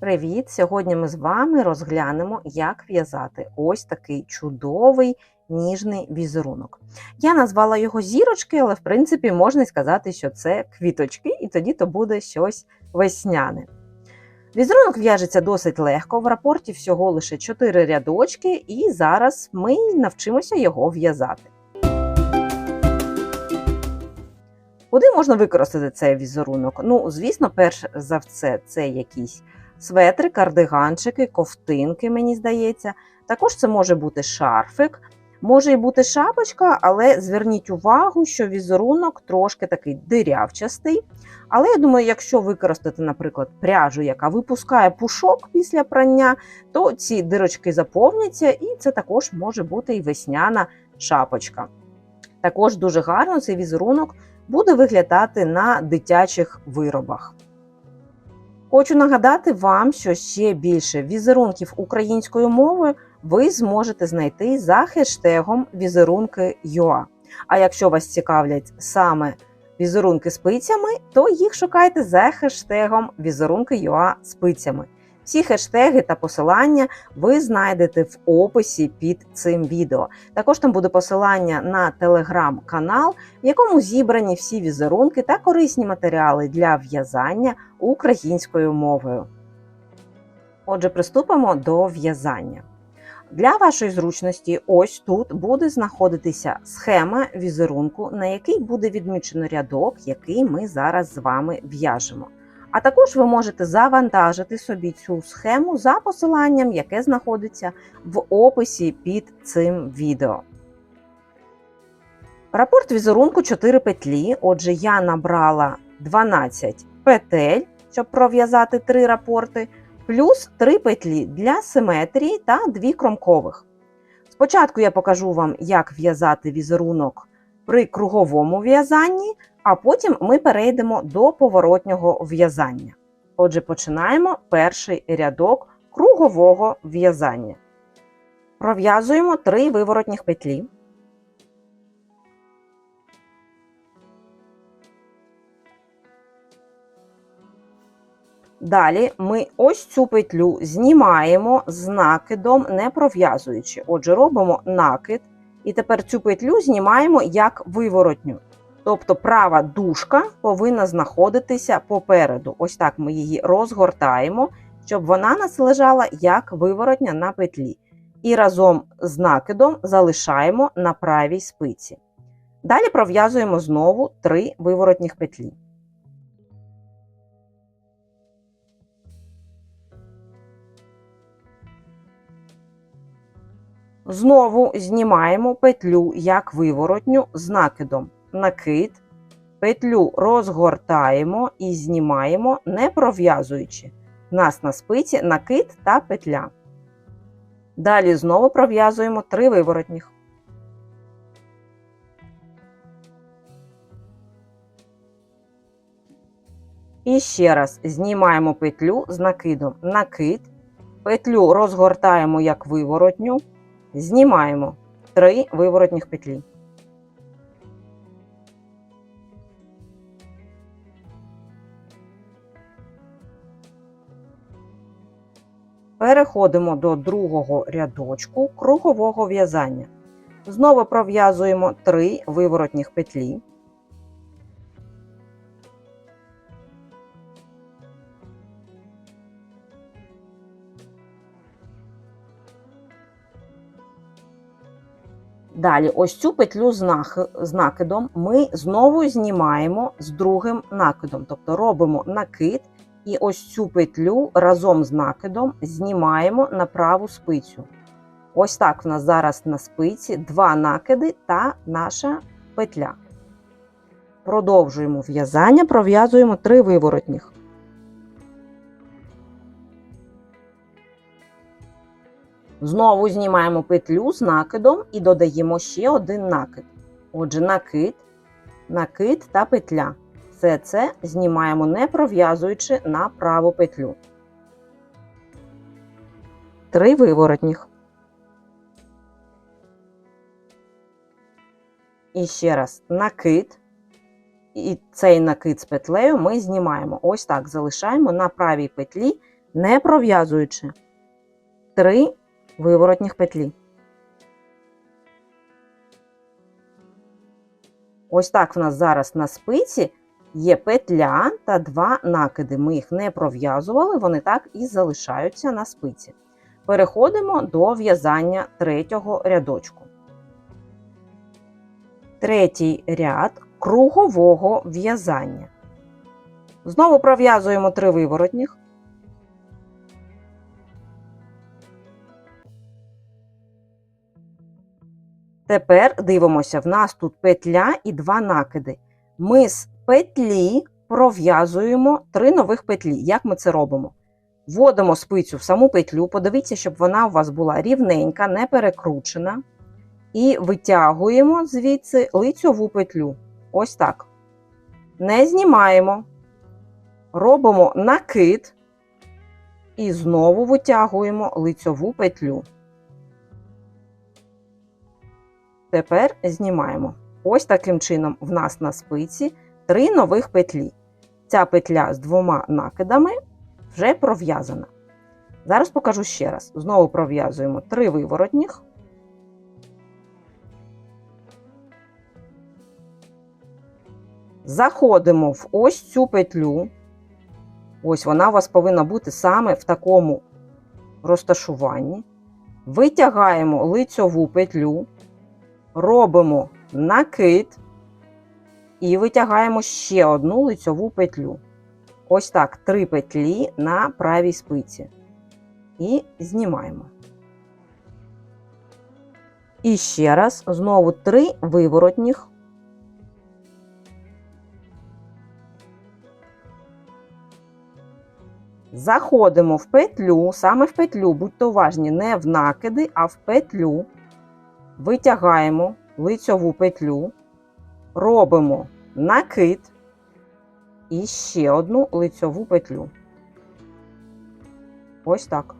Привіт! Сьогодні ми з вами розглянемо, як в'язати ось такий чудовий ніжний візерунок. Я назвала його зірочки, але в принципі можна сказати, що це квіточки, і тоді то буде щось весняне. Візерунок в'яжеться досить легко, в рапорті всього лише 4 рядочки, і зараз ми навчимося його в'язати. Куди можна використати цей візерунок? Ну, звісно, перш за все, це якісь светри, кардиганчики, ковтинки, мені здається. Також це може бути шарфик, може і бути шапочка, але зверніть увагу, що візерунок трошки такий дирявчастий. Але я думаю, якщо використати, наприклад, пряжу, яка випускає пушок після прання, то ці дирочки заповняться, і це також може бути і весняна шапочка. Також дуже гарно цей візерунок буде виглядати на дитячих виробах. Хочу нагадати вам, що ще більше візерунків українською мовою ви зможете знайти за хештегом візерунки.ua. А якщо вас цікавлять саме візерунки спицями, то їх шукайте за хештегом візерунки.ua спицями. Всі хештеги та посилання ви знайдете в описі під цим відео. Також там буде посилання на телеграм-канал, в якому зібрані всі візерунки та корисні матеріали для в'язання українською мовою. Отже, приступимо до в'язання. Для вашої зручності, ось тут буде знаходитися схема візерунку, на який буде відмічено рядок, який ми зараз з вами в'яжемо. А також ви можете завантажити собі цю схему за посиланням, яке знаходиться в описі під цим відео. Рапорт візерунку 4 петлі. Отже, я набрала 12 петель, щоб пров'язати 3 рапорти, плюс 3 петлі для симетрії та 2 кромкових. Спочатку я покажу вам, як в'язати візерунок при круговому в'язанні, а потім ми перейдемо до поворотнього в'язання. Отже, починаємо перший рядок кругового в'язання. Пров'язуємо 3 виворотніх петлі. Далі ми ось цю петлю знімаємо з накидом, не пров'язуючи. Отже, робимо накид, і тепер цю петлю знімаємо як виворотню. Тобто права дужка повинна знаходитися попереду. Ось так ми її розгортаємо, щоб вона нас лежала як виворотня на петлі. І разом з накидом залишаємо на правій спиці. Далі пров'язуємо знову 3 виворотніх петлі. Знову знімаємо петлю як виворотню з накидом. Накид, петлю розгортаємо і знімаємо, не пров'язуючи. У нас на спиці накид та петля. Далі знову пров'язуємо 3 виворотніх. І ще раз знімаємо петлю з накидом. Накид, петлю розгортаємо як виворотню. Знімаємо 3 виворотніх петлі. Переходимо до другого рядочку кругового в'язання. Знову пров'язуємо 3 виворотніх петлі. Далі, ось цю петлю з накидом ми знову знімаємо з другим накидом. Тобто робимо накид і ось цю петлю разом з накидом знімаємо на праву спицю. Ось так в нас зараз на спиці два накиди та наша петля. Продовжуємо в'язання, пров'язуємо три виворотніх. Знову знімаємо петлю з накидом і додаємо ще один накид. Отже, накид, накид та петля. Все це знімаємо не пров'язуючи на праву петлю. Три виворотніх. І ще раз накид. І цей накид з петлею ми знімаємо. Ось так залишаємо на правій петлі не пров'язуючи 3 виворотніх петлі. Ось так в нас зараз на спиці є петля та два накиди. Ми їх не пров'язували, вони так і залишаються на спиці. Переходимо до в'язання третього рядочку. Третій ряд кругового в'язання. Знову пров'язуємо три виворотніх. Тепер дивимося, в нас тут петля і два накиди. Ми з петлі пров'язуємо три нових петлі. Як ми це робимо? Вводимо спицю в саму петлю, подивіться, щоб вона у вас була рівненька, не перекручена. І витягуємо звідси лицьову петлю. Ось так. Не знімаємо. Робимо накид і знову витягуємо лицьову петлю. Тепер знімаємо. Ось таким чином в нас на спиці три нових петлі. Ця петля з двома накидами вже пров'язана. Зараз покажу ще раз. Знову пров'язуємо три виворотніх. Заходимо в ось цю петлю. Ось вона у вас повинна бути саме в такому розташуванні. Витягаємо лицьову петлю, робимо накид і витягаємо ще одну лицьову петлю. Ось так, три петлі на правій спиці. І знімаємо. І ще раз, знову три виворотніх. Заходимо в петлю, саме в петлю, будьте уважні, не в накиди, а в петлю. Витягаємо лицьову петлю, робимо накид і ще одну лицьову петлю. Ось так.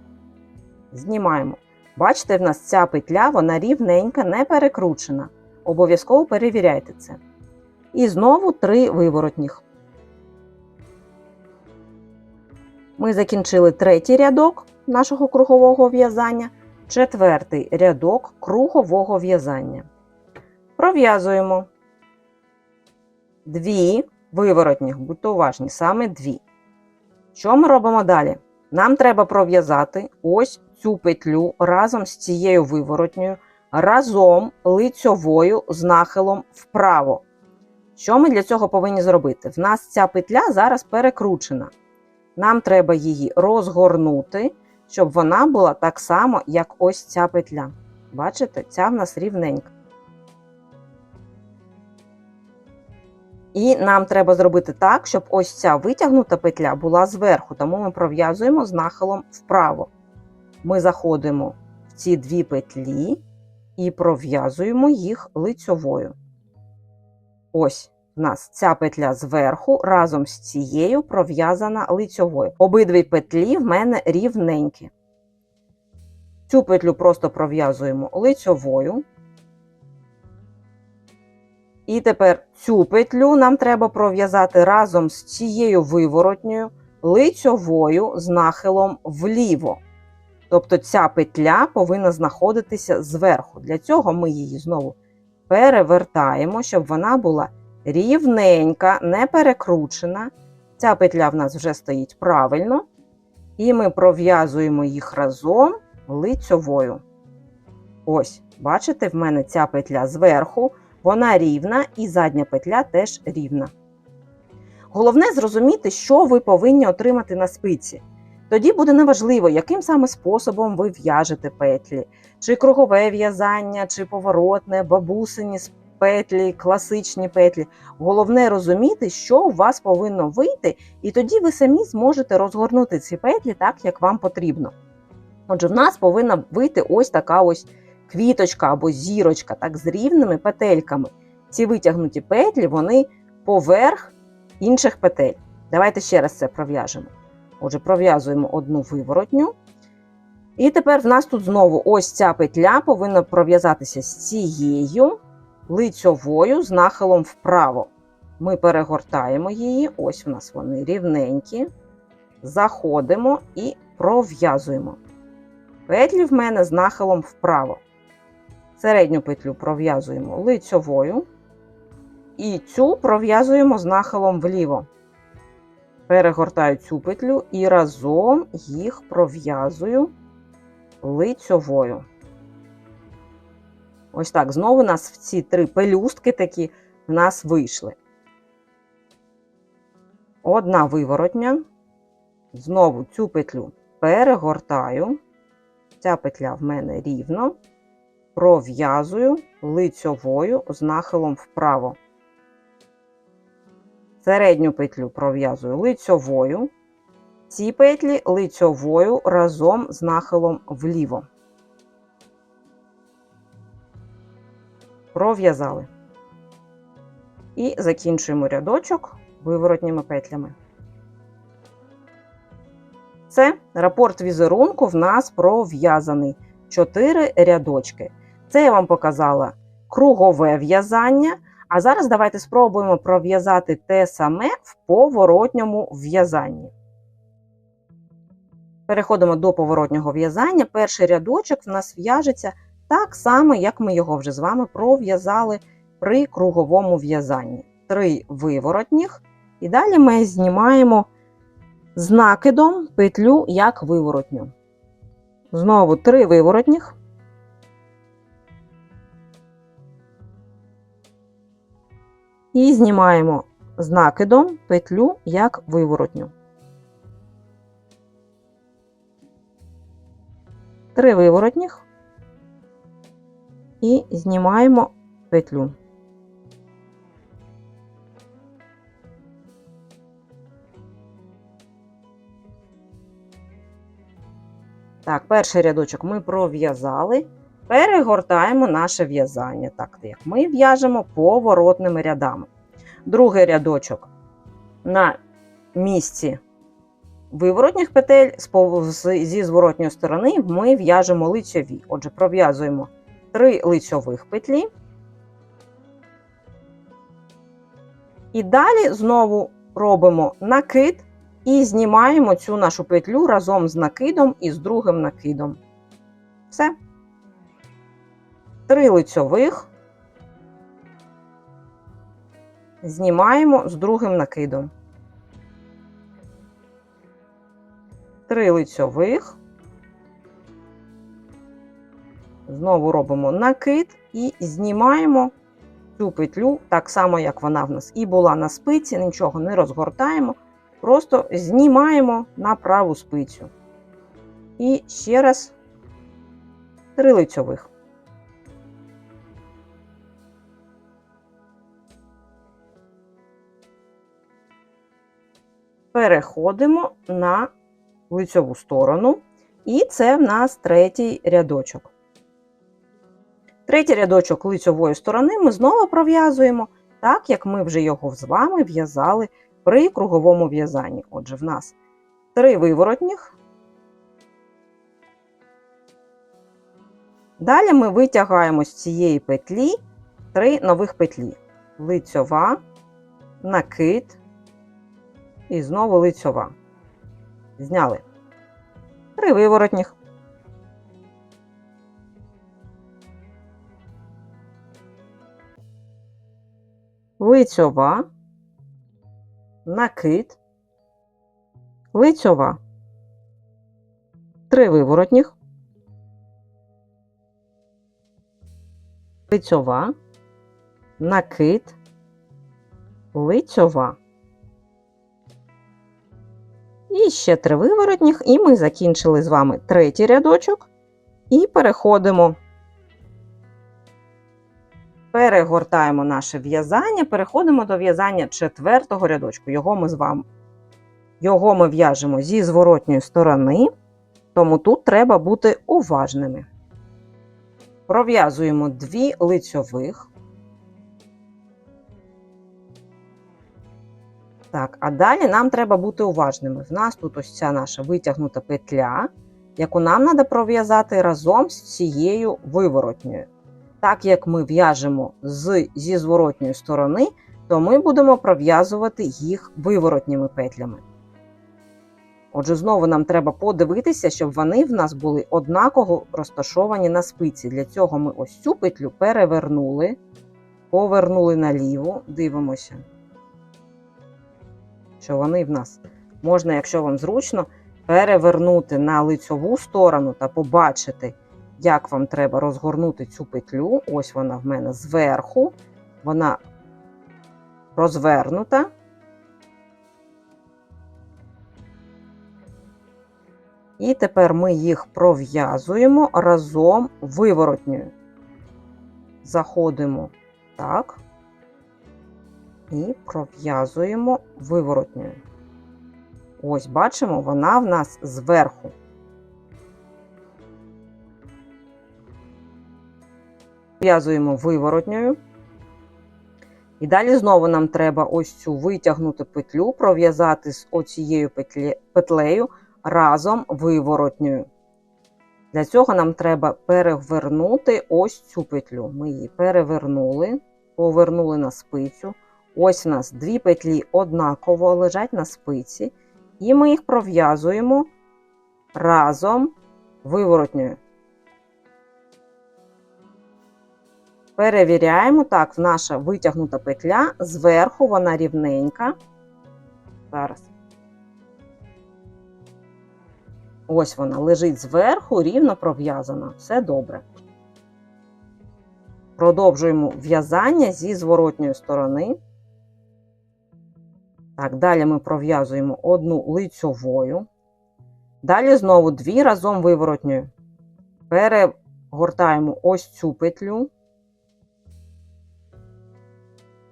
Знімаємо. Бачите, в нас ця петля, вона рівненька, не перекручена. Обов'язково перевіряйте це. І знову три виворотніх. Ми закінчили третій рядок нашого кругового в'язання, четвертий рядок кругового в'язання. Пров'язуємо дві виворотніх, будьте уважні, саме дві. Що ми робимо далі? Нам треба пров'язати ось цю петлю разом з цією виворотньою, разом лицьовою з нахилом вправо. Що ми для цього повинні зробити? В нас ця петля зараз перекручена. Нам треба її розгорнути, щоб вона була так само, як ось ця петля. Бачите, ця в нас рівненька. І нам треба зробити так, щоб ось ця витягнута петля була зверху, тому ми пров'язуємо з нахилом вправо. Ми заходимо в ці дві петлі і пров'язуємо їх лицьовою. Ось в нас ця петля зверху разом з цією пров'язана лицьовою. Обидві петлі в мене рівненькі. Цю петлю просто пров'язуємо лицьовою. І тепер цю петлю нам треба пров'язати разом з цією виворотньою лицьовою з нахилом вліво. Тобто ця петля повинна знаходитися зверху. Для цього ми її знову перевертаємо, щоб вона була рівненька, не перекручена. Ця петля в нас вже стоїть правильно. І ми пров'язуємо їх разом лицьовою. Ось, бачите, в мене ця петля зверху, вона рівна і задня петля теж рівна. Головне зрозуміти, що ви повинні отримати на спиці. Тоді буде неважливо, яким саме способом ви в'яжете петлі, чи кругове в'язання, чи поворотне, бабусині петлі, класичні петлі. Головне розуміти, що у вас повинно вийти, і тоді ви самі зможете розгорнути ці петлі так, як вам потрібно. Отже, в нас повинна вийти ось така ось квіточка або зірочка, так, з рівними петельками. Ці витягнуті петлі, вони поверх інших петель. Давайте ще раз це пров'яжемо. Отже, пров'язуємо одну виворотню. І тепер в нас тут знову ось ця петля повинна пров'язатися з цією лицьовою з нахилом вправо. Ми перегортаємо її, ось в нас вони рівненькі. Заходимо і пров'язуємо. Петлі в мене з нахилом вправо. Середню петлю пров'язуємо лицьовою. І цю пров'язуємо з нахилом вліво. Перегортаю цю петлю і разом їх пров'язую лицьовою. Ось так. Знову у нас в ці три пелюстки такі в нас вийшли. Одна виворотня. Знову цю петлю перегортаю. Ця петля в мене рівно. Пров'язую лицьовою з нахилом вправо. Середню петлю пров'язую лицьовою. Ці петлі лицьовою разом з нахилом вліво. Пров'язали. І закінчуємо рядочок виворотніми петлями. Це рапорт візерунку в нас пров'язаний 4 рядочки. Це я вам показала кругове в'язання. А зараз давайте спробуємо пров'язати те саме в поворотньому в'язанні. Переходимо до поворотнього в'язання. Перший рядочок в нас в'яжеться так само, як ми його вже з вами пров'язали при круговому в'язанні. Три виворотніх. І далі ми знімаємо з накидом петлю як виворотню. Знову три виворотніх. І знімаємо з накидом петлю як виворотню. Три виворотніх і знімаємо петлю. Так, перший рядочок ми пров'язали. Перегортаємо наше в'язання, так як ми в'яжемо поворотними рядами. Другий рядочок на місці виворотніх петель зі зворотньої сторони ми в'яжемо лицьові. Отже, пров'язуємо 3 лицьових петлі. І далі знову робимо накид і знімаємо цю нашу петлю разом з накидом і з другим накидом. Все. Три лицьових, знімаємо з другим накидом. Три лицьових, знову робимо накид і знімаємо цю петлю, так само, як вона в нас і була на спиці, нічого не розгортаємо, просто знімаємо на праву спицю. І ще раз три лицьових. Переходимо на лицьову сторону, і це в нас третій рядочок. Третій рядочок лицьової сторони ми знову пров'язуємо, так як ми вже його з вами в'язали при круговому в'язанні. Отже, в нас три виворотніх. Далі ми витягаємо з цієї петлі три нових петлі: лицьова, накид, і знову лицьова. Зняли. Три виворотніх. Лицьова, накид, лицьова. Три виворотніх. Лицьова, накид, лицьова. І ще три виворотніх, і ми закінчили з вами третій рядочок і переходимо. Перегортаємо наше в'язання, переходимо до в'язання четвертого рядочку. Його ми з вами його ми в'яжемо зі зворотньої сторони, тому тут треба бути уважними. Пров'язуємо дві лицьових. Так, а далі нам треба бути уважними. В нас тут ось ця наша витягнута петля, яку нам треба пров'язати разом з цією виворотньою. Так як ми в'яжемо з, зі зворотньої сторони, то ми будемо пров'язувати їх виворотніми петлями. Отже, знову нам треба подивитися, щоб вони в нас були однаково розташовані на спиці. Для цього ми ось цю петлю перевернули, повернули наліво, дивимося, що вони в нас можна, якщо вам зручно, перевернути на лицьову сторону та побачити, як вам треба розгорнути цю петлю. Ось вона в мене зверху, вона розвернута. І тепер ми їх пров'язуємо разом виворотньою. Заходимо так і пров'язуємо виворотньою. Ось бачимо, вона в нас зверху. В'язуємо виворотньою. І далі знову нам треба ось цю витягнути петлю, пров'язати з оцією петлею разом виворотньою. Для цього нам треба перевернути ось цю петлю. Ми її перевернули, повернули на спицю. Ось у нас дві петлі однаково лежать на спиці, і ми їх пров'язуємо разом виворотньою. Перевіряємо, так, наша витягнута петля, зверху вона рівненька. Зараз. Ось вона лежить зверху, рівно пров'язана. Все добре. Продовжуємо в'язання зі зворотньої сторони. Так, далі ми пров'язуємо одну лицьовою. Далі знову дві разом виворотньою. Перегортаємо ось цю петлю.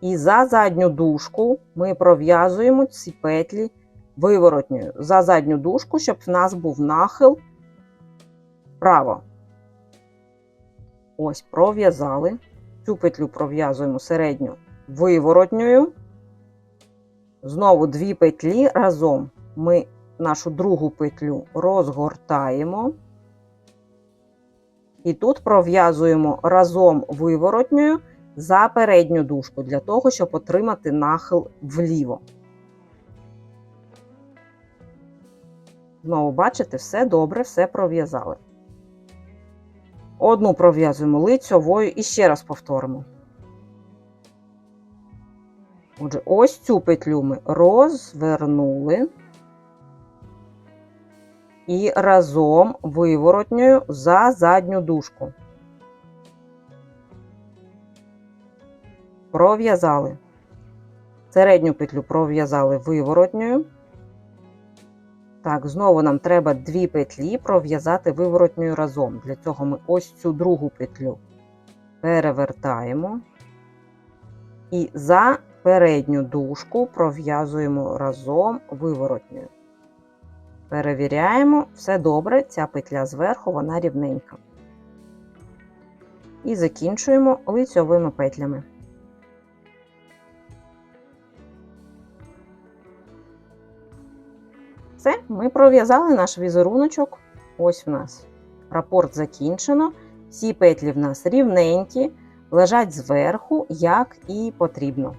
І за задню дужку ми пров'язуємо ці петлі виворотньою за задню дужку, щоб в нас був нахил вправо. Ось, пров'язали. Цю петлю пров'язуємо середню виворотньою. Знову дві петлі разом ми нашу другу петлю розгортаємо. І тут пров'язуємо разом виворотньою за передню дужку, для того, щоб отримати нахил вліво. Знову, бачите, все добре, все пров'язали. Одну пров'язуємо лицьовою і ще раз повторимо. Отже, ось цю петлю ми розвернули і разом виворотньою за задню дужку. Пров'язали. Середню петлю пров'язали виворотньою. Так, знову нам треба дві петлі пров'язати виворотньою разом. Для цього ми ось цю другу петлю перевертаємо і за передню дужку пров'язуємо разом виворотньою. Перевіряємо, все добре, ця петля зверху, вона рівненька. І закінчуємо лицьовими петлями. Все, ми пров'язали наш візеруночок. Ось в нас рапорт закінчено. Всі петлі в нас рівненькі, лежать зверху, як і потрібно.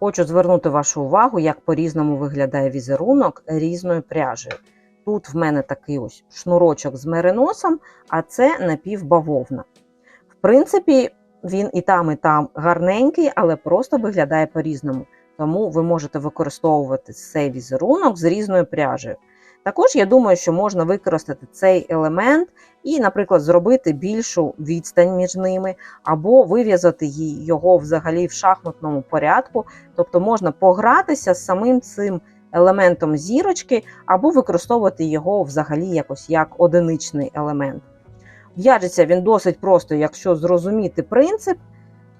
Хочу звернути вашу увагу, як по-різному виглядає візерунок різною пряжею. Тут в мене такий ось шнурочок з мериносом, а це напівбавовна. В принципі, він і там, і там гарненький, але просто виглядає по-різному. Тому ви можете використовувати цей візерунок з різною пряжею. Також я думаю, що можна використати цей елемент і, наприклад, зробити більшу відстань між ними, або вив'язати його взагалі в шахматному порядку. Тобто можна погратися з самим цим елементом зірочки, або використовувати його взагалі якось як одиничний елемент. В'яжеться він досить просто, якщо зрозуміти принцип.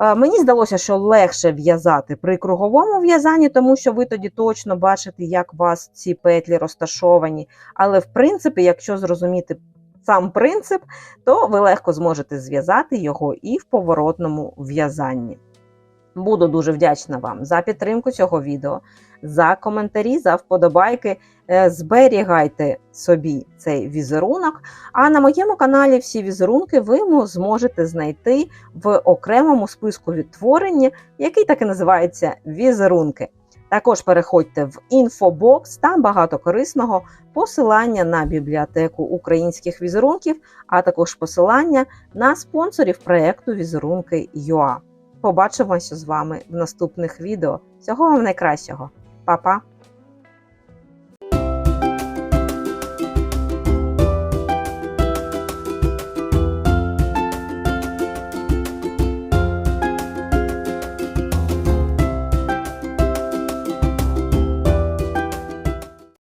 Мені здалося, що легше в'язати при круговому в'язанні, тому що ви тоді точно бачите, як у вас ці петлі розташовані. Але, в принципі, якщо зрозуміти сам принцип, то ви легко зможете зв'язати його і в поворотному в'язанні. Буду дуже вдячна вам за підтримку цього відео, за коментарі, за вподобайки. Е, зберігайте собі цей візерунок. А на моєму каналі всі візерунки ви зможете знайти в окремому списку відтворення, який так і називається візерунки. Також переходьте в інфобокс, там багато корисного, посилання на бібліотеку українських візерунків, а також посилання на спонсорів проєкту Візерунки ЮА. Побачимося з вами в наступних відео. Всього вам найкращого, Па-па!